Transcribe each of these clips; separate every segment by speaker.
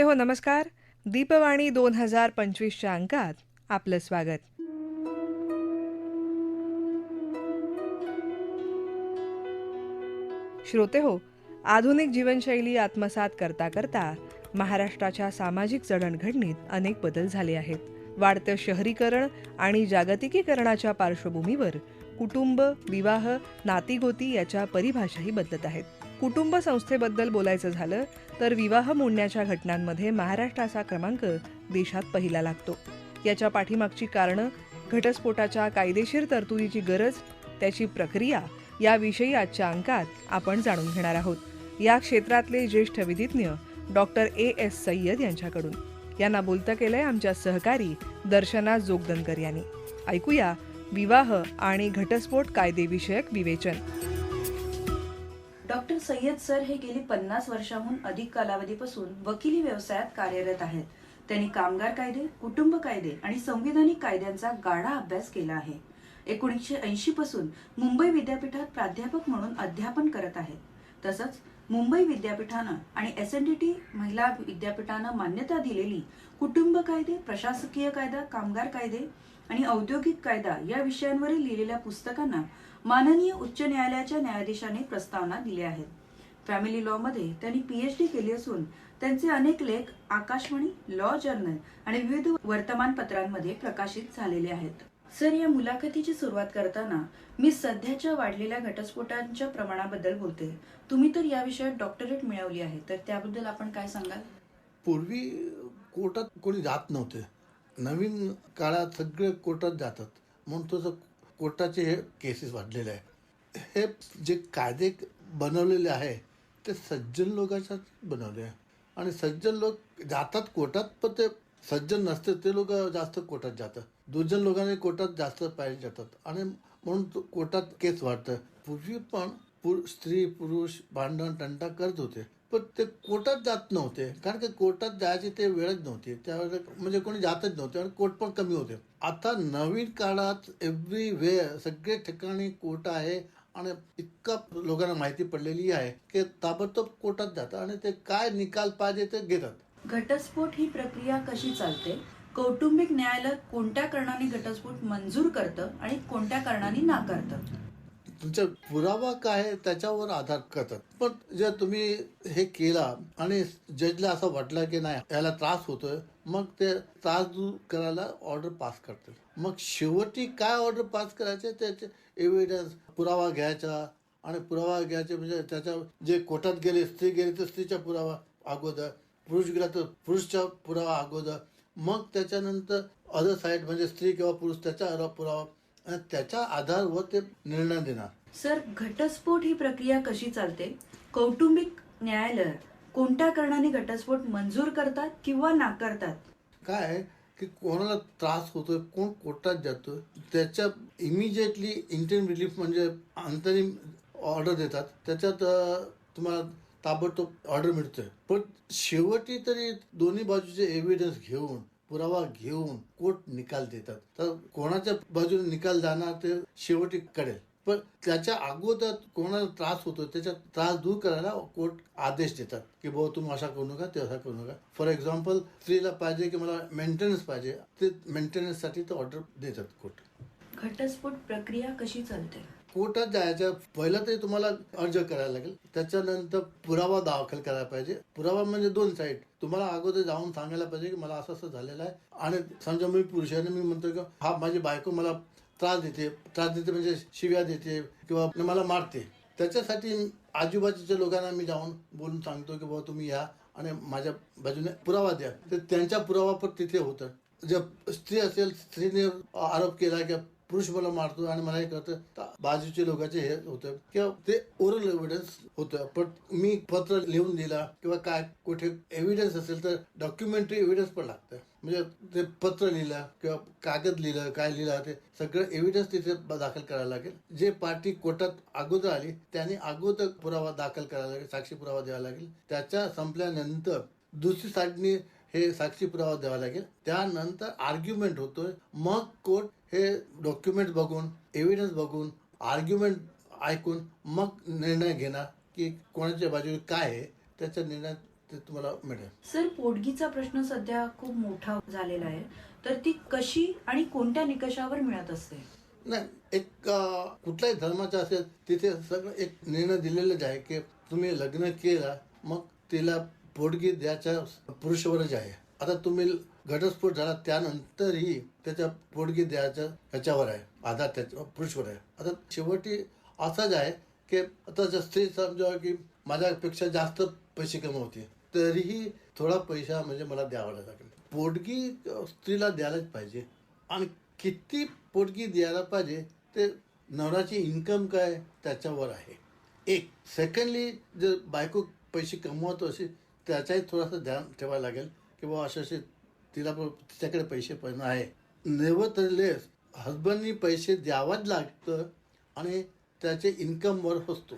Speaker 1: श्रोते हो नमस्कार. दीपवाणी दोन हजार पंचवीसच्या अंकात आपलं स्वागत. श्रोते हो आधुनिक जीवनशैली आत्मसात करता करता महाराष्ट्राच्या सामाजिक जडणघडणीत अनेक बदल झाले आहेत. वाढतं शहरीकरण आणि जागतिकीकरणाच्या पार्श्वभूमीवर कुटुंब विवाह नातीगोती याच्या परिभाषाही बदलत आहेत. कुटुंब संस्थेबद्दल बोलायचं झालं तर विवाह मोडण्याच्या घटनांमध्ये महाराष्ट्राचा क्रमांक देशात पहिला लागतो. याच्या पाठीमागची कारणं घटस्फोटाच्या कायदेशीर तरतुदीची गरज त्याची प्रक्रिया याविषयी आजच्या अंकात आपण जाणून घेणार आहोत. या क्षेत्रातले ज्येष्ठ विधिज्ञ डॉक्टर ए. एस. सय्यद यांच्याकडून. यांना बोलतं केलंय आमच्या सहकारी दर्शना जोगदनकर यांनी. ऐकूया विवाह आणि घटस्फोट कायदेविषयक विवेचन.
Speaker 2: डॉक्टर सय्यद सर हे गेली पन्नास वर्षाहून अधिक कालावधीपासून वकिली व्यवसायात कार्यरत आहेत. त्यांनी कामगार कायदे कुटुंब कायदे आणि संविधानिक कायद्यांचा गाढा अभ्यास केला आहे. एकोणीसशे ऐंशी पासून मुंबई विद्यापीठात प्राध्यापक म्हणून अध्यापन करत आहेत. तसंच मुंबई विद्यापीठानं आणि एस एन डी टी महिला विद्यापीठानं मान्यता दिलेली कुटुंब कायदे प्रशासकीय कायदा कामगार कायदे आणि औद्योगिक कायदा या विषयांवरील लिहिलेल्या पुस्तकांना माननीय उच्च न्यायालयाच्या न्यायाधीशाने प्रस्तावना दिल्या आहेत. फॅमिली लॉ मध्ये त्यांनी पीएचडी केली असून त्यांचे अनेक लेख आकाशवाणी लॉ जर्नल आणि विविध वर्तमानपत्रांमध्ये प्रकाशित झालेले आहेत. सर या मुलाखतीची सुरुवात करताना मी सध्याच्या वाढलेल्या घटस्फोटांच्या प्रमाणाबद्दल बोलते. तुम्ही तर या विषयात डॉक्टरेट मिळवली आहे. तर त्याबद्दल आपण काय सांगाल?
Speaker 3: पूर्वी कोर्टात कोणी जात नव्हते. नवीन काळात सगळे कोर्टात जातात. म्हणून तसं कोर्टाचे हे केसेस वाढलेले आहे हे जे कायदे बनवलेले आहे ते सज्जन लोकांच्याच बनवले आहे. आणि सज्जन लोक जातात कोर्टात पण ते सज्जन नसते ते लोक जास्त कोर्टात जातात. दुर्जन लोकांनी कोर्टात जास्त पाहिजे जातात. आणि म्हणून तो कोर्टात केस वाढतं पूर्वी पण पुर स्त्री पुरुष भांडण तंटा करत होते. पण ते कोर्टात जात नव्हते. कारण की कोर्टात जायची ते वेळच नव्हती. त्यावेळेला म्हणजे कोणी जातच नव्हते आणि कोर्ट पण कमी होते. आता नवीन काळात एव्हरी वे सगळे ठिकाणी कोर्ट आहे आणि इतका लोकांना माहिती पडलेली आहे की ताबडतोब कोर्टात जातात आणि ते काय निकाल पाहिजे ते घेतात.
Speaker 2: घटस्फोट ही प्रक्रिया कशी चालते? कौटुंबिक न्यायालय कोणत्या कारणाने घटस्फोट मंजूर करतं आणि कोणत्या कारणाने नाकारतं?
Speaker 3: तुमचा पुरावा काय त्याच्यावर आधार करतात. पण जर तुम्ही हे केला आणि जजला असं वाटलं की नाही याला त्रास होतोय मग ते त्रास दूर करायला ऑर्डर पास करतील. मग शेवटी काय ऑर्डर पास करायचे? त्याचे एव्हिडन्स पुरावा घ्यायचा. आणि पुरावा घ्यायचे म्हणजे त्याच्या जे कोर्टात गेले स्त्री गेली तर स्त्रीचा पुरावा अगोदर पुरुष गेला तर पुरुषचा पुरावा अगोदर. मग त्याच्यानंतर अदर साईड म्हणजे स्त्री किंवा पुरुष त्याचा पुरावा. आणि त्याच्या आधारावर ते निर्णय देणार.
Speaker 2: सर घटस्फोट ही प्रक्रिया कशी चालते? कौटुंबिक न्यायालय कोणत्या कारणाने घटस्फोट मंजूर करतात किंवा नाकारतात?
Speaker 3: काय आहे की कोणाला त्रास होतोय कोण कोर्टात जातोय त्याच्या इमिजिएटली इंटरिम रिलीफ म्हणजे अंतरिम ऑर्डर देतात. त्याच्यात अं, तुम्हाला ताबडतोब ऑर्डर मिळतोय. पण शेवटी तरी दोन्ही बाजूचे एव्हिडन्स घेऊन पुरावा घेऊन कोर्ट निकाल देतात. तर कोणाच्या बाजूने निकाल जाणार ते शेवटी कळेल. पण त्याच्या अगोदर कोणाला त्रास होतो त्याचा त्रास दूर करायला कोर्ट आदेश देतात की बाबा तुम्ही असा करू नका ते असा करू नका. फॉर एक्झाम्पल स्त्रीला पाहिजे की मला मेंटेनन्स पाहिजे ते मेंटेनन्ससाठी ते ऑर्डर देतात कोर्ट.
Speaker 2: घटस्फोट प्रक्रिया कशी चालते?
Speaker 3: कोर्टात जायच्या पहिलं तरी तुम्हाला अर्ज करायला लागेल. त्याच्यानंतर पुरावा दाखल करायला पाहिजे. पुरावा म्हणजे दोन साईड तुम्हाला अगोदर जाऊन सांगायला पाहिजे की मला असं असं झालेलं आहे. आणि समजा मी पुरुषाने मी म्हणतो की हा माझी बायको मला त्रास देते. त्रास देते म्हणजे शिव्या देते किंवा मला मारते. त्याच्यासाठी आजूबाजूच्या लोकांना मी जाऊन बोलून सांगतो की बाबा तुम्ही या आणि माझ्या बाजूने पुरावा द्या. तर त्यांचा पुरावा पण तिथे होतं जर स्त्री असेल स्त्रीने आरोप केला की पुरुष मला मारतो आणि मला हे करतं बाजूचे लोकांचे हे होतं. किंवा ते ओरल एव्हिडन्स होतं. पण मी पत्र लिहून दिला किंवा काय कुठे एव्हिडन्स असेल तर डॉक्युमेंटरी एव्हिडन्स पण लागतं. म्हणजे ते पत्र लिहिलं किंवा कागद लिहिलं काय लिहिलं ते सगळं एव्हिडन्स तिथे दाखल करायला लागेल. जे पार्टी कोर्टात अगोदर आली त्यांनी अगोदर पुरावा दाखल करायला लागेल साक्षी पुरावा द्यावा लागेल. त्याच्या संपल्यानंतर दुसरी साईडनी हे साक्षी पुरावा द्यावा लागेल. त्यानंतर आर्ग्युमेंट होतोय. मग कोर्ट हे डॉक्युमेंट बघून एव्हिडन्स बघून आर्ग्युमेंट ऐकून मग निर्णय घेणार की कोणाच्या बाजूने काय आहे त्याचा निर्णय ते तुम्हाला मिळेल.
Speaker 2: सर पोटगीचा प्रश्न सध्या खूप मोठा झालेला आहे. तर ती कशी आणि कोणत्या निकषावर मिळत असते?
Speaker 3: नाही एक कुठल्याही धर्माचा असेल तिथे सगळं एक निर्णय दिलेलाच आहे की तुम्ही लग्न केलं मग तिला पोटगी द्यायच्या पुरुषवरच आहे. आता तुम्ही घटस्फोट झाला त्यानंतरही त्याच्या पोटगी द्यायचं ह्याच्यावर आहे. आधार त्याच्या पुरुषवर आहे. आता शेवटी असाच आहे की आता जर स्त्री समजा की माझ्यापेक्षा जास्त पैसे कमवते तरीही थोडा पैसा म्हणजे मला द्यावा लागेल. पोटगी स्त्रीला द्यायलाच पाहिजे. आणि किती पोटगी द्यायला पाहिजे ते नवराची इन्कम काय त्याच्यावर आहे. एक सेकंडली जर बायको पैसे कमवत असेल त्याचाही थोडासा ध्यान ठेवायला लागेल की बाबा असे तिला तिच्याकडे पैसे पण आहे. नेव्हरलेस हजबंडनी पैसे द्यावाच लागतं आणि त्याचे इन्कमवर असतो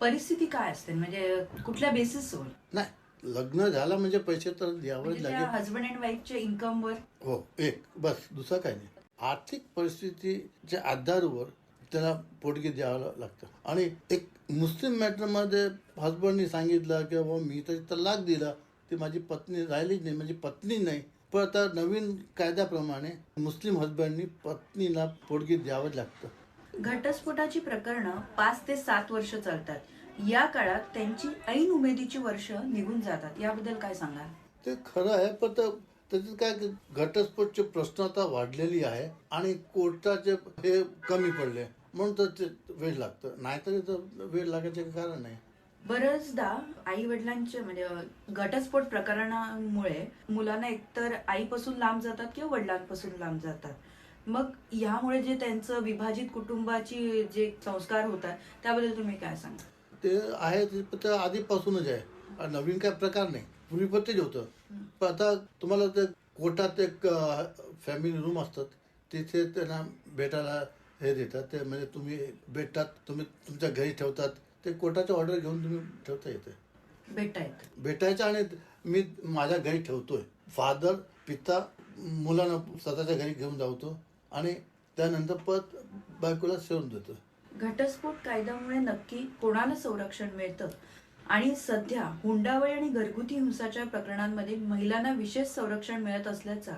Speaker 2: परिस्थिती काय असते? म्हणजे कुठल्या बेसिसवर
Speaker 3: नाही लग्न झालं म्हणजे पैसे तर द्यावंच
Speaker 2: म्हणजे
Speaker 3: लागेल.
Speaker 2: हजबंड अँड वाईफच्या इन्कमवर
Speaker 3: हो एक बस दुसरं काही नाही. आर्थिक परिस्थितीच्या आधारावर त्याला पोटगी द्यावं लागतं. आणि एक मुस्लिम मॅटरमध्ये हजबंडनी सांगितलं की बाबा मी तर तलाक दिला. ती माझी पत्नी राहिलीच नाही माझी पत्नी नाही. पण आता नवीन कायद्याप्रमाणे मुस्लिम हजबंडनी पत्नीला पोटगी द्यावंच लागतं.
Speaker 2: घटस्फोटाची प्रकरणं पाच ते सात वर्ष चालतात. या काळात त्यांची ऐन उमेदीची वर्ष निघून जातात. याबद्दल काय सांगाल?
Speaker 3: ते खरं आहे पण तर त्याच्यात काय घटस्फोटचे प्रश्न आता वाढलेली आहे आणि कोर्टाचे हे कमी पडले. म्हणून तर ते वेळ लागतं. नाहीतर इथं वेळ लागायचे कारण नाही.
Speaker 2: बऱ्याचदा आई वडिलांचे म्हणजे घटस्फोट प्रकरणामुळे मुलांना एकतर आईपासून लांब जातात किंवा वडिलांपासून लांब जातात. मग ह्यामुळे जे त्यांचं विभाजित कुटुंबाची जे संस्कार होतात त्याबद्दल तुम्ही काय सांगा
Speaker 3: ते आहे ते आधीपासूनच आहे. नवीन काय प्रकार नाही. पूर्वी पण तेच होतं पण आता तुम्हाला ते कोर्टात एक फॅमिली रूम असतात. तिथे त्यांना भेटायला हे देतात ते म्हणजे तुम्ही भेटतात तुम्ही तुमच्या घरी ठेवतात ते कोर्टाचे ऑर्डर घेऊन तुम्ही ठेवता येते
Speaker 2: भेटता येत
Speaker 3: भेटायचं आणि मी माझ्या घरी ठेवतोय. फादर पिता मुलांना स्वतःच्या घरी घेऊन जावतो आणि त्यानंतर परत बायकोला सेवून देतो.
Speaker 2: घटस्फोट कायद्यामुळे नक्की कोणाला संरक्षण मिळतं? आणि सध्या हुंडाबळी आणि घरगुती हिंसाचार प्रकरणांमध्ये महिलांना विशेष संरक्षण मिळत असल्याचा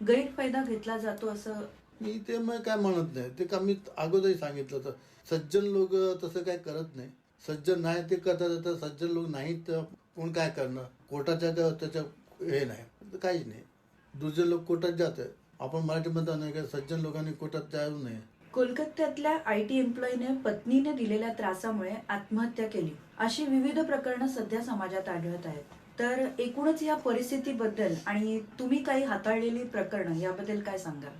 Speaker 2: गैरफायदा घेतला जातो असं
Speaker 3: मी ते मग काय म्हणत नाही. ते का मी अगोदरही सांगितलं तर सज्जन लोक तसं काय करत नाही. सज्जन नाही ते करतात तर सज्जन लोक नाही तर कोण काय करणार? कोर्टाच्या त्याच्या हे नाही. काहीच नाही. दुसरे लोक कोर्टात जात आपण मराठीमध्ये नाही का सज्जन लोकांनी कोर्टात जाऊ नये.
Speaker 2: कोलकात्यातल्या आय टी एम्प्लॉईने पत्नीने दिलेल्या त्रासामुळे आत्महत्या केली. अशी विविध प्रकरणं सध्या समाजात आढळत आहेत. तर एकूणच या परिस्थितीबद्दल आणि तुम्ही काही हाताळलेली प्रकरणं याबद्दल काय सांगाल?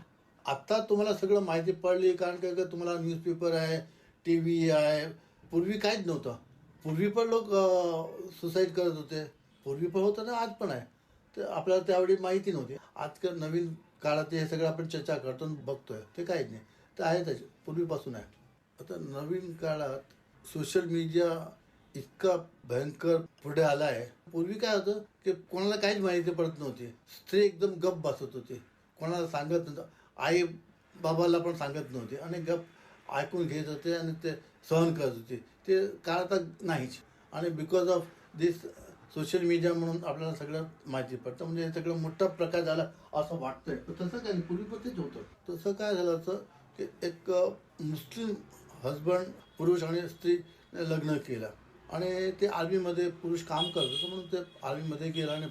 Speaker 3: आत्ता तुम्हाला सगळं माहिती पडली कारण का का तुम्हाला न्यूजपेपर आहे टी व्ही आहे. पूर्वी काहीच नव्हतं. पूर्वी पण लोक सुसाईड करत होते. पूर्वी पण होतं ना आज पण आहे. तर आपल्याला त्यावेळी माहिती नव्हती. आजकाल नवीन काळात हे सगळं आपण चर्चा करतो आणि बघतोय. ते काहीच नाही. ते आहे त्याचे पूर्वीपासून आहे. आता नवीन काळात सोशल मीडिया इतका भयंकर पुढे आला आहे. पूर्वी काय होतं की कोणाला काहीच माहिती पडत नव्हती. स्त्री एकदम गप बसत होती. कोणाला सांगत नव्हतं. आई बाबाला पण सांगत नव्हती आणि गप ऐकून घेत होते आणि ते सहन करत होते. ते काळ आता नाहीच. आणि because of this social media म्हणून आपल्याला सगळं माहिती पडतं. म्हणजे हे सगळं मोठा प्रकार झाला असं वाटतंय. तर तसं काय पूर्वी पण तेच होतं. तसं काय झालं असं की एक मुस्लिम हजबंड पुरुष आणि स्त्री लग्न केलं. आणि ते आर्मीमध्ये पुरुष काम करत होतं. म्हणून ते आर्मीमध्ये गेला आणि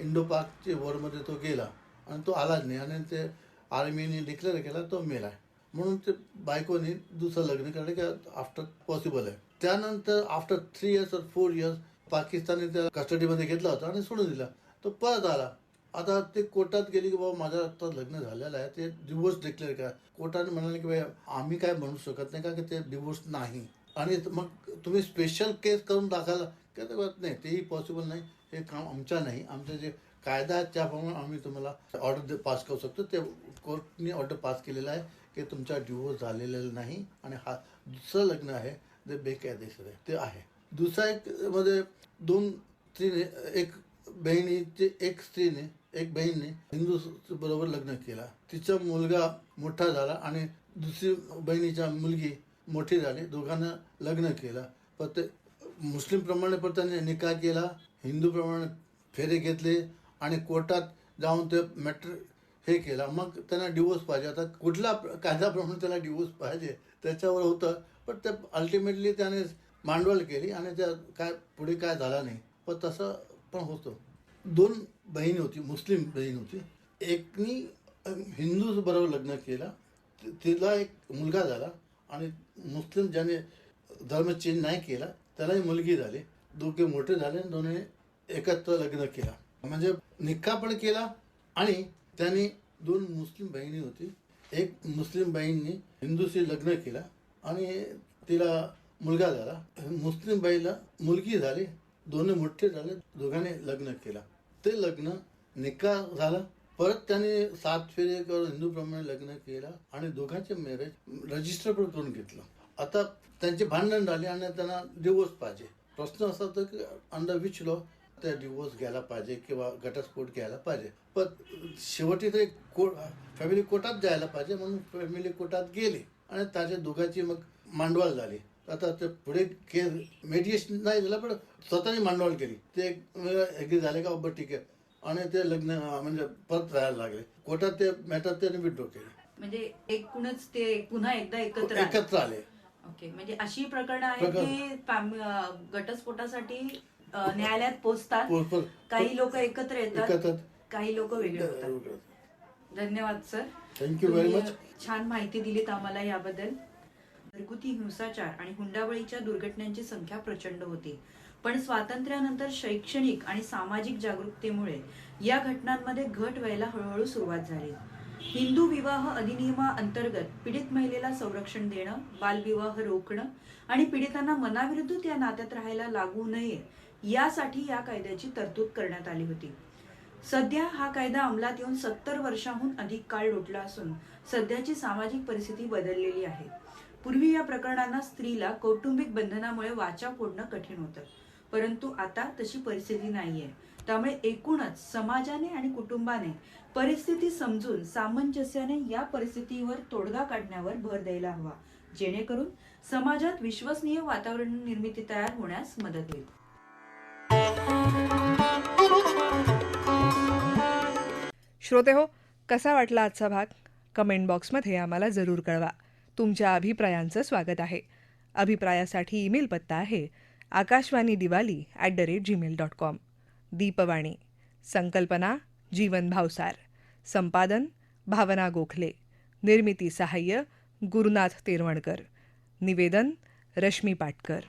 Speaker 3: इंडो पाकच्या वरमध्ये तो गेला. आणि तो आलाच नाही. आणि ते आर्मीने डिक्लेअर केला तो मेला आहे. म्हणून ते बायकोने दुसरं लग्न केलं की आफ्टर पॉसिबल आहे. त्यानंतर आफ्टर थ्री इयर्स और फोर इयर्स पाकिस्तानने त्या कस्टडीमध्ये घेतला होता आणि सोडून दिला. तो परत आला. आता ते कोर्टात गेली की बाबा माझं आता लग्न झालेलं आहे ते डिवोर्स डिक्लेअर करा. कोर्टाने म्हणाले की बाबा आम्ही काय म्हणू शकत नाही का की ते डिवोर्स नाही? आणि मग तुम्ही स्पेशल केस करून दाखवला काय ते नाही तेही पॉसिबल नाही. हे काम आमच्या नाही. आमचं जे कायदा आहे त्याप्रमाणे आम्ही तुम्हाला ऑर्डर पास करू शकतो. ते कोर्टने ऑर्डर पास केलेलं आहे की तुमचा डिवोर्स झालेला नाही आणि हा दुसरं लग्न आहे जे बेकायदेशीर आहे ते आहे. दुसरा एक मध्ये दोन स्त्रीने एक बहिणीचे एक स्त्रीने एक बहीणने हिंदू बरोबर लग्न केला. तिचा मुलगा मोठा झाला आणि दुसरी बहिणीच्या मुलगी मोठी झाली. दोघांना लग्न केलं. पण ते मुस्लिम प्रमाणे पण त्याने निकाह केला. हिंदूप्रमाणे फेरे घेतले. आणि कोर्टात जाऊन ते मॅटर हे केला. मग त्यांना डिवोर्स पाहिजे. आता कुठला कायद्याप्रमाणे त्याला डिवोर्स पाहिजे त्याच्यावर होतं. पण ते अल्टिमेटली त्याने मांडवल केली आणि त्या काय पुढे काय झाला नाही. पण तसं पण होतं. दोन बहीण होती मुस्लिम बहीण होती. एकनी हिंदू बरोबर लग्न केलं. तिला एक मुलगा झाला आणि मुस्लिम ज्याने धर्म चेंज नाही केला त्यालाही मुलगी झाली. दोघे मोठे झाले आणि दोन्ही एकत्र लग्न केला. म्हणजे निक्का पण केला आणि त्यांनी दोन मुस्लिम बहिणी होती. एक मुस्लिम बहिणीने हिंदूशी लग्न केला आणि तिला मुलगा झाला. मुस्लिम बाईला मुलगी झाली. दोन्ही मोठे झाले. दोघांनी लग्न केला. ते लग्न निक्का झाला. परत त्याने सात फेरे करून हिंदूप्रमाणे लग्न केलं आणि दोघांचे मॅरेज रजिस्टर पण करून घेतलं. आता त्यांचे भांडण झाले आणि त्यांना डिवोर्स पाहिजे. प्रश्न असा होता की अंडर विच लॉ त्या डिवोर्स घ्यायला पाहिजे किंवा घटस्फोट घ्यायला पाहिजे. पण शेवटी ते कोर्ट फॅमिली कोर्टात जायला पाहिजे म्हणून फॅमिली कोर्टात गेले आणि त्याच्या दोघांची मग मांडवळ झाली. आता ते पुढे केस मेडिएशन नाही झालं पण स्वतःने मांडवळ केली. ते ॲग्री झाले का बाबा ठीक आहे. आणि ते लग्न म्हणजे परत राहायला लागले. कोर्टात ते मॅटर त्याने विड्रॉ केले.
Speaker 2: म्हणजे एकूणच ते पुन्हा एकदा एकत्र आले.
Speaker 3: एकत्र आले.
Speaker 2: ओके म्हणजे अशी प्रकरणं आहेत
Speaker 3: प्रकरण.
Speaker 2: की फॅम- अं, घटस्फोटासाठी न्यायालयात पोहोचतात काही लोक एकत्र येतात.
Speaker 3: एकत्र
Speaker 2: काही लोक वेगळे होतात धन्यवाद सर.
Speaker 3: थँक्यू व्हेरी
Speaker 2: तुम्ही,
Speaker 3: मच
Speaker 2: छान माहिती दिलीत आम्हाला याबद्दल. घरगुती हिंसाचार आणि हुंडाबळीच्या दुर्घटनांची संख्या प्रचंड होती. पण स्वातंत्र्यानंतर शैक्षणिक आणि सामाजिक जागरूकतेमुळे या घटनांमध्ये घट व्हायला हळूहळू सुरुवात झाली. हिंदू विवाह अधिनियमाअंतर्गत पीडित महिलेला संरक्षण देणं बालविवाह रोखणं आणि पीडितांना मनाविरुद्ध त्या नात्यात राहायला लागू नये यासाठी या कायद्याची तरतूद करण्यात आली होती. सध्या हा कायदा अंमलात येऊन सत्तर वर्षाहून अधिक काळ लोटला असून सध्याची सामाजिक परिस्थिती बदललेली आहे. पूर्वी या प्रकरणांना स्त्रीला कौटुंबिक बंधनामुळे वाचा फोडणं कठीण होतं. परंतु आता तशी परिस्थिती नाहीये. त्यामुळे एकूणच समाजाने आणि कुटुंबाने परिस्थिती समजून सामंजस्याने या परिस्थितीवर तोडगा काढण्यावर भर द्यायला हवा. जेणेकरून समाजात विश्वसनीय वातावरण निर्मिती तयार होण्यास मदत होईल.
Speaker 1: श्रोते हो कसा वाटला आजचा भाग? कमेंट बॉक्समध्ये आम्हाला जरूर कळवा. तुमच्या अभिप्रायांचं स्वागत आहे. अभिप्रायासाठी ईमेल पत्ता आहे Akashvani Diwali at the rate Gmail dot com Deepvani संकल्पना जीवन भावसार. संपादन भावना गोखले. निर्मिती सहाय्य गुरुनाथ तेरवणकर. निवेदन रश्मी पाटकर.